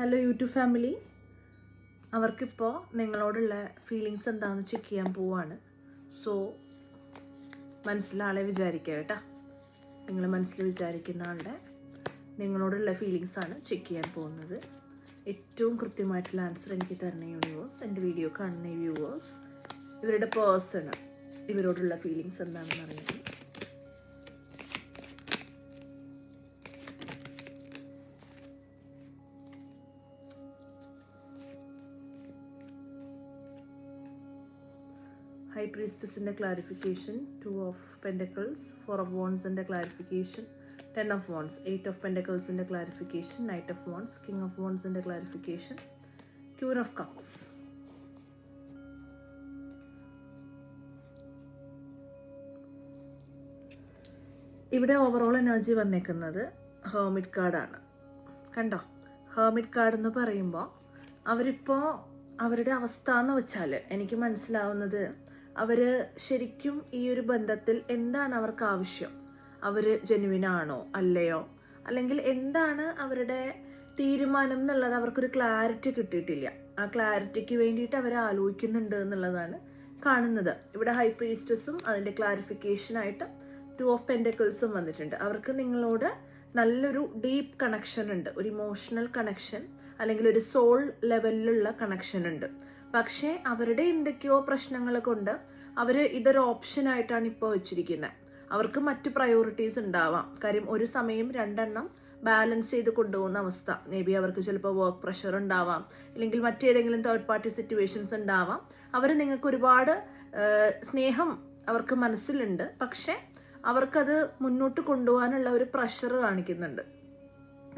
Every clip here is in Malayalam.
ഹലോ യൂട്യൂബ് ഫാമിലി അവർക്കിപ്പോൾ നിങ്ങളോടുള്ള ഫീലിങ്സ് എന്താണെന്ന് ചെക്ക് ചെയ്യാൻ പോവാണ്. സോ മനസ്സിലാളെ വിചാരിക്കുക കേട്ടാ. നിങ്ങൾ മനസ്സിൽ വിചാരിക്കുന്ന ആളുടെ നിങ്ങളോടുള്ള ഫീലിങ്സ് ആണ് ചെക്ക് ചെയ്യാൻ പോകുന്നത്. ഏറ്റവും കൃത്യമായിട്ടുള്ള ആൻസർ എനിക്ക് തരുന്ന യൂണിവേഴ്സ് എന്റെ വീഡിയോ കാണുന്ന വ്യൂവേഴ്സ് ഇവരുടെ പേഴ്സണ് ഇവരോടുള്ള ഫീലിങ്സ് എന്താണെന്ന് അറിയാം. High പ്രീസ്റ്റസിന്റെ clarification two of pentacles four of വോൺസിന്റെ clarification ten of wands eight of പെൻഡക്കിൾസിന്റെ clarification knight of wands king of വോൺസിന്റെ clarification queen of cups ഇവിടെ ഓവറോൾ എനർജി വന്നേക്കുന്നത് ഹേമിറ്റ് കാർഡാണ് കണ്ടോ? ഹേമിറ്റ് കാർഡ് എന്ന് പറയുമ്പോൾ അവരിപ്പോൾ അവരുടെ അവസ്ഥ എന്ന് വെച്ചാൽ എനിക്ക് മനസ്സിലാവുന്നത് അവർ ശരിക്കും ഈ ഒരു ബന്ധത്തിൽ എന്താണ് അവർക്ക് ആവശ്യം? അവർ ജെനുവിനാണോ അല്ലയോ? അല്ലെങ്കിൽ എന്താണ് അവരുടെ തീരുമാനം എന്നുള്ളത് അവർക്കൊരു ക്ലാരിറ്റി കിട്ടിയിട്ടില്ല. ആ ക്ലാരിറ്റിക്ക് വേണ്ടിയിട്ട് അവർ ആലോചിക്കുന്നുണ്ട് എന്നുള്ളതാണ് കാണുന്നത്. ഇവിടെ ഹൈ പ്രീസ്റ്റസും അതിന്റെ ക്ലാരിഫിക്കേഷനായിട്ട് ടു ഓഫ് പെൻഡക്കിൾസും വന്നിട്ടുണ്ട്. അവർക്ക് നിങ്ങളോട് നല്ലൊരു ഡീപ്പ് കണക്ഷൻ ഉണ്ട്. ഒരു ഇമോഷണൽ കണക്ഷൻ അല്ലെങ്കിൽ ഒരു സോൾ ലെവലിലുള്ള കണക്ഷൻ ഉണ്ട്. പക്ഷേ അവരുടെ എന്തൊക്കെയോ പ്രശ്നങ്ങൾ കൊണ്ട് അവർ ഇതൊരു ഓപ്ഷൻ ആയിട്ടാണ് ഇപ്പോൾ വെച്ചിരിക്കുന്നത് അവർക്ക് മറ്റ് പ്രയോറിറ്റീസ് ഉണ്ടാവാം. കാര്യം ഒരു സമയം രണ്ടെണ്ണം ബാലൻസ് ചെയ്ത് കൊണ്ടുപോകുന്ന അവസ്ഥ. മേ ബി അവർക്ക് ചിലപ്പോൾ വർക്ക് പ്രഷർ ഉണ്ടാവാം. അല്ലെങ്കിൽ മറ്റേതെങ്കിലും തേർഡ് പാർട്ടി സിറ്റുവേഷൻസ് ഉണ്ടാവാം. അവർ നിങ്ങൾക്ക് ഒരുപാട് സ്നേഹം അവർക്ക് മനസ്സിലുണ്ട്. പക്ഷേ അവർക്കത് മുന്നോട്ട് കൊണ്ടുപോകാനുള്ള ഒരു പ്രഷർ കാണിക്കുന്നുണ്ട്.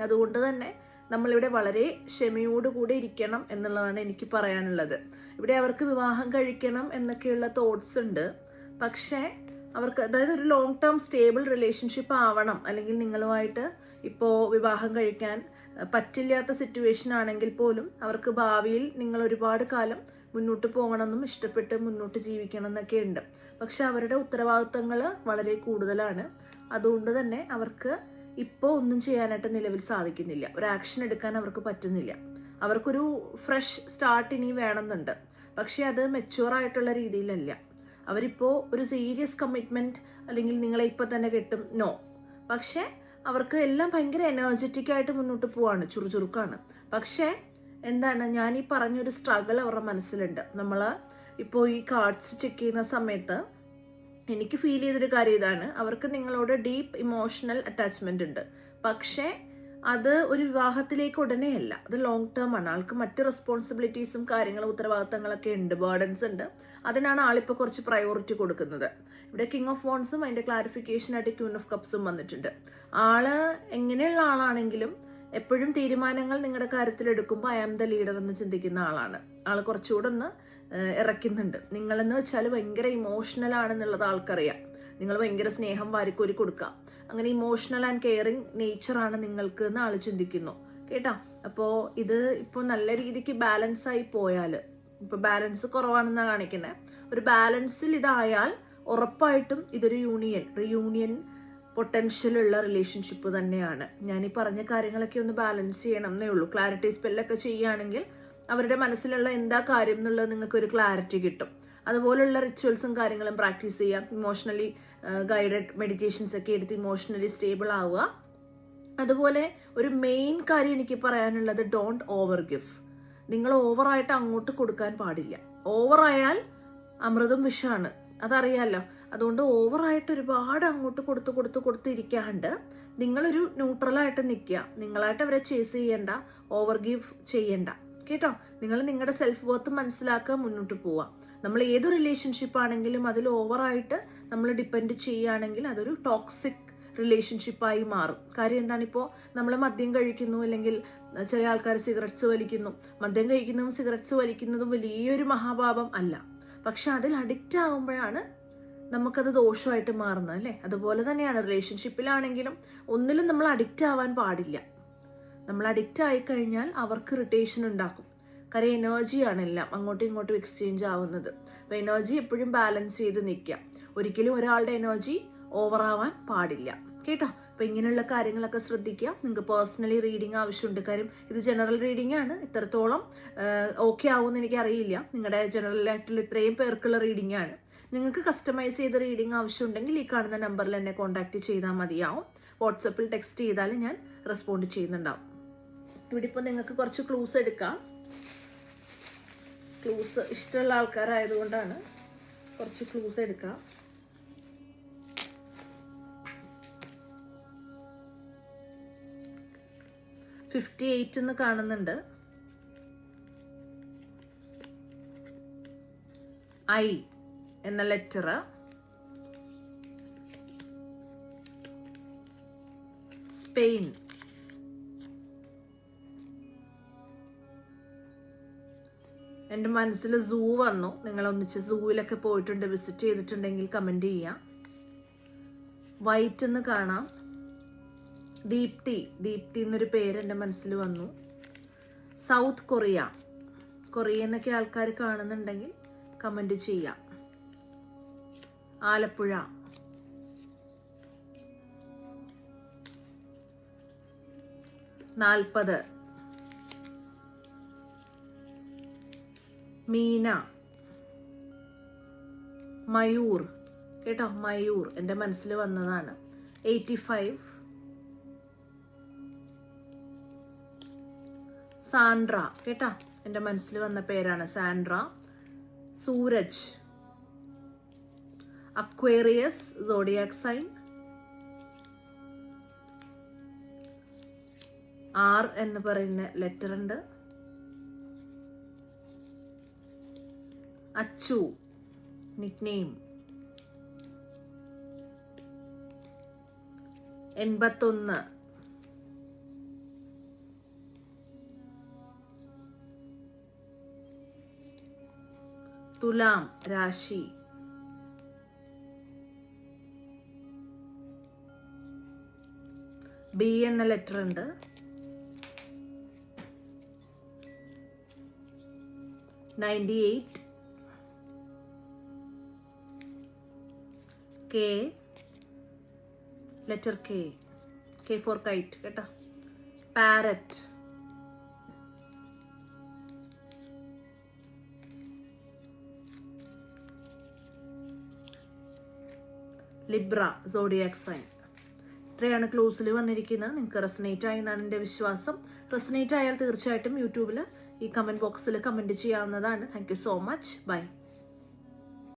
അതുകൊണ്ട് തന്നെ നമ്മളിവിടെ വളരെ ക്ഷമയോടുകൂടി ഇരിക്കണം എന്നുള്ളതാണ് എനിക്ക് പറയാനുള്ളത്. ഇവിടെ അവർക്ക് വിവാഹം കഴിക്കണം എന്നൊക്കെയുള്ള തോട്ട്സ് ഉണ്ട്. പക്ഷേ അവർക്ക് അതായത് ഒരു ലോങ് ടേം സ്റ്റേബിൾ റിലേഷൻഷിപ്പ് ആവണം. അല്ലെങ്കിൽ നിങ്ങളുമായിട്ട് ഇപ്പോൾ വിവാഹം കഴിക്കാൻ പറ്റില്ലാത്ത സിറ്റുവേഷൻ ആണെങ്കിൽ പോലും അവർക്ക് ഭാവിയിൽ നിങ്ങൾ ഒരുപാട് കാലം മുന്നോട്ട് പോകണമെന്നും ഇഷ്ടപ്പെട്ട് മുന്നോട്ട് ജീവിക്കണം എന്നൊക്കെ ഉണ്ട്. പക്ഷെ അവരുടെ ഉത്തരവാദിത്തങ്ങൾ വളരെ കൂടുതലാണ്. അതുകൊണ്ട് തന്നെ അവർക്ക് ഇപ്പോൾ ഒന്നും ചെയ്യാനായിട്ട് നിലവിൽ സാധിക്കുന്നില്ല. ഒരു ആക്ഷൻ എടുക്കാൻ അവർക്ക് പറ്റുന്നില്ല. അവർക്കൊരു ഫ്രഷ് സ്റ്റാർട്ട് ഇനി വേണമെന്നുണ്ട്. പക്ഷേ അത് മെച്ചുവർ ആയിട്ടുള്ള രീതിയിലല്ല. അവരിപ്പോൾ ഒരു സീരിയസ് കമ്മിറ്റ്മെന്റ് അല്ലെങ്കിൽ നിങ്ങളെ ഇപ്പം തന്നെ കിട്ടും നോ പക്ഷേ അവർക്ക് എല്ലാം ഭയങ്കര എനർജറ്റിക് ആയിട്ട് മുന്നോട്ട് പോവാണ് ചുറുചുറുക്കാണ്. പക്ഷേ എന്താണ് ഞാൻ ഈ പറഞ്ഞൊരു സ്ട്രഗിൾ അവരുടെ മനസ്സിലുണ്ട്. നമ്മൾ ഇപ്പോൾ ഈ കാർഡ്സ് ചെക്ക് ചെയ്യുന്ന സമയത്ത് എനിക്ക് ഫീൽ ചെയ്തൊരു കാര്യം ഇതാണ്. അവർക്ക് നിങ്ങളോട് ഡീപ്പ് ഇമോഷണൽ അറ്റാച്ച്മെന്റ് ഉണ്ട്. പക്ഷേ അത് ഒരു വിവാഹത്തിലേക്ക് ഉടനെയല്ല അത് ലോങ് ടേം ആണ്. ആൾക്ക് മറ്റ് റെസ്പോൺസിബിലിറ്റീസും കാര്യങ്ങളും ഉത്തരവാദിത്തങ്ങളൊക്കെ ഉണ്ട്. ബേർഡൻസ് ഉണ്ട്. അതിനാണ് ആളിപ്പോൾ കുറച്ച് പ്രയോറിറ്റി കൊടുക്കുന്നത്. ഇവിടെ കിങ് ഓഫ് വോൺസും ക്ലാരിഫിക്കേഷൻ ആയിട്ട് ക്യൂൺ ഓഫ് കപ്സും വന്നിട്ടുണ്ട്. ആൾ എങ്ങനെയുള്ള ആളാണെങ്കിലും എപ്പോഴും തീരുമാനങ്ങൾ നിങ്ങളുടെ കാര്യത്തിൽ എടുക്കുമ്പോൾ ഐ ആം ദ ലീഡർ എന്ന് ചിന്തിക്കുന്ന ആളാണ്. ആൾ കുറച്ചുകൂടെ ഒന്ന് ഇറക്കുന്നുണ്ട്. നിങ്ങളെന്ന് വെച്ചാൽ ഭയങ്കര ഇമോഷണൽ ആണെന്നുള്ളത് ആൾക്കറിയാം. നിങ്ങൾ ഭയങ്കര സ്നേഹം വാരിക്കോരി കൊടുക്കുക. അങ്ങനെ ഇമോഷണൽ ആൻഡ് കെയറിങ് നേച്ചറാണ് നിങ്ങൾക്ക് എന്ന് ആൾ ചിന്തിക്കുന്നു. കേട്ടാ? അപ്പോൾ ഇത് ഇപ്പോൾ നല്ല രീതിക്ക് ബാലൻസ് ആയി പോയാൽ ഇപ്പോൾ ബാലൻസ് കുറവാണെന്നാണ് കാണിക്കുന്നത് ഒരു ബാലൻസിൽ ഇതായാൽ ഉറപ്പായിട്ടും ഇതൊരു യൂണിയൻ റിയൂണിയൻ പൊട്ടൻഷ്യൽ ഉള്ള റിലേഷൻഷിപ്പ് തന്നെയാണ്. ഞാൻ ഈ പറഞ്ഞ കാര്യങ്ങളൊക്കെ ഒന്ന് ബാലൻസ് ചെയ്യണം എന്നേ ഉള്ളൂ. ക്ലാരിറ്റി സ്പെല്ലൊക്കെ ചെയ്യുകയാണെങ്കിൽ അവരുടെ മനസ്സിലുള്ള എന്താ കാര്യം എന്നുള്ളത് നിങ്ങൾക്ക് ഒരു ക്ലാരിറ്റി കിട്ടും. അതുപോലുള്ള റിച്വൽസും കാര്യങ്ങളും പ്രാക്ടീസ് ചെയ്യാം ഇമോഷണലി ഗൈഡഡ് മെഡിറ്റേഷൻസ് ഒക്കെ എടുത്ത് ഇമോഷണലി സ്റ്റേബിൾ ആവുക. അതുപോലെ ഒരു മെയിൻ കാര്യം എനിക്ക് പറയാനുള്ളത് ഡോണ്ട് ഓവർ ഗിവ് നിങ്ങൾ ഓവറായിട്ട് അങ്ങോട്ട് കൊടുക്കാൻ പാടില്ല. ഓവറായാൽ അമൃതം വിഷമാണ് അതറിയാലോ? അതുകൊണ്ട് ഓവറായിട്ട് ഒരുപാട് അങ്ങോട്ട് കൊടുത്ത് കൊടുത്ത് കൊടുത്തിരിക്കാണ്ട് നിങ്ങളൊരു ന്യൂട്രലായിട്ട് നിൽക്കുക. നിങ്ങളായിട്ട് അവരെ ചേസ് ചെയ്യണ്ട. ഓവർ ഗിവ് ചെയ്യണ്ട. കേട്ടോ? നിങ്ങൾ നിങ്ങളുടെ സെൽഫ് വർത്ത് മനസ്സിലാക്കുക മുന്നോട്ട് പോവാം. നമ്മൾ ഏത് റിലേഷൻഷിപ്പ് ആണെങ്കിലും അതിൽ ഓവറായിട്ട് നമ്മൾ ഡിപ്പെൻഡ് ചെയ്യുകയാണെങ്കിൽ അതൊരു ടോക്സിക് റിലേഷൻഷിപ്പായി മാറും. കാര്യം എന്താണ് ഇപ്പോൾ നമ്മൾ മദ്യം കഴിക്കുന്നു അല്ലെങ്കിൽ ചില ആൾക്കാർ സിഗരറ്റ്സ് വലിക്കുന്നു. മദ്യം കഴിക്കുന്നതും സിഗരറ്റ്സ് വലിക്കുന്നതും വലിയൊരു മഹാപാപം അല്ല. പക്ഷെ അതിൽ അഡിക്റ്റ് ആകുമ്പോഴാണ് നമുക്കത് ദോഷമായിട്ട് മാറുന്നത് അല്ലേ? അതുപോലെ തന്നെയാണ് റിലേഷൻഷിപ്പിലാണെങ്കിലും ഒന്നിലും നമ്മൾ അഡിക്റ്റ് ആവാൻ പാടില്ല. നമ്മൾ അഡിക്റ്റ് ആയി കഴിഞ്ഞാൽ അവർക്ക് ഇറിറ്റേഷൻ ഉണ്ടാക്കും. കാര്യം എനർജിയാണ് എല്ലാം. അങ്ങോട്ടും ഇങ്ങോട്ടും എക്സ്ചേഞ്ച് ആവുന്നത്. അപ്പോൾ എനർജി എപ്പോഴും ബാലൻസ് ചെയ്ത് നിൽക്കാം ഒരിക്കലും ഒരാളുടെ എനർജി ഓവർ ആവാൻ പാടില്ല. കേട്ടോ? അപ്പോൾ ഇങ്ങനെയുള്ള കാര്യങ്ങളൊക്കെ ശ്രദ്ധിക്കുക. നിങ്ങൾക്ക് പേഴ്സണലി റീഡിങ് ആവശ്യമുണ്ട്. കാര്യം ഇത് ജനറൽ റീഡിംഗ് ആണ്. ഇത്രത്തോളം ഓക്കെ ആവുമെന്ന് എനിക്ക് അറിയില്ല നിങ്ങളുടെ ജനറൽ ആയിട്ടുള്ള ഇത്രയും പേർക്കുള്ള റീഡിംഗ് ആണ്. നിങ്ങൾക്ക് കസ്റ്റമൈസ് ചെയ്ത റീഡിംഗ് ആവശ്യമുണ്ടെങ്കിൽ ഈ കാണുന്ന നമ്പറിൽ എന്നെ കോൺടാക്ട് ചെയ്താൽ മതിയാവും. വാട്സപ്പിൽ ടെക്സ്റ്റ് ചെയ്താൽ ഞാൻ റെസ്പോണ്ട് ചെയ്യുന്നുണ്ടാവും. ഇവിടെ നിങ്ങൾക്ക് കുറച്ച് ക്ലൂസ് എടുക്കാം. ക്ലൂസ് ഇഷ്ടമുള്ള ആൾക്കാരായതുകൊണ്ടാണ് കുറച്ച് ക്ലൂസ് എടുക്കാം. ഫിഫ്റ്റി എയ്റ്റ് എന്ന് കാണുന്നുണ്ട്. ഐ എന്ന ലെറ്റർ സ്പെയിൻ എന്റെ മനസ്സിൽ സൂ വന്നു. നിങ്ങൾ ഒന്നിച്ച് സൂവിലൊക്കെ പോയിട്ടുണ്ട് വിസിറ്റ് ചെയ്തിട്ടുണ്ടെങ്കിൽ കമന്റ് ചെയ്യാം. വൈറ്റ് എന്ന് കാണാം. ദീപ്തി ദീപ്തി എന്നൊരു പേര് എന്റെ മനസ്സിൽ വന്നു. സൗത്ത് കൊറിയ കൊറിയ എന്നൊക്കെ ആൾക്കാർ കാണുന്നുണ്ടെങ്കിൽ കമന്റ് ചെയ്യാം. ആലപ്പുഴ. നാൽപ്പത്. മീന. മയൂർ. കേട്ടോ മയൂർ. എന്റെ മനസ്സിൽ വന്നതാണ്. Eighty five Sandra. കേട്ടോ എന്റെ മനസ്സിൽ വന്ന പേരാണ് Sandra. Sooraj. Aquarius zodiac sign. R എന്ന് പറയുന്ന ലെറ്റർ ഉണ്ട്. അച്ചു. നിക്നെയിം എൺപത്തൊന്ന്. തുലാം രാശി. ബി എന്ന ലെറ്റർ ഉണ്ട്. Ninety eight K letter K K for kite കേട്ടോ. പാരറ്റ് ലിബ്ര സോഡിയാക് സൈൻ ഇത്രയാണ് ക്ലോസിൽ വന്നിരിക്കുന്നത്. നിങ്ങൾക്ക് റെസനേറ്റ് ആയി എന്നാണ് എന്റെ വിശ്വാസം. റെസനേറ്റ് ആയാൽ തീർച്ചയായിട്ടും യൂട്യൂബിൽ ഈ കമന്റ് ബോക്സിൽ കമന്റ് ചെയ്യാവുന്നതാണ്. Thank so much bye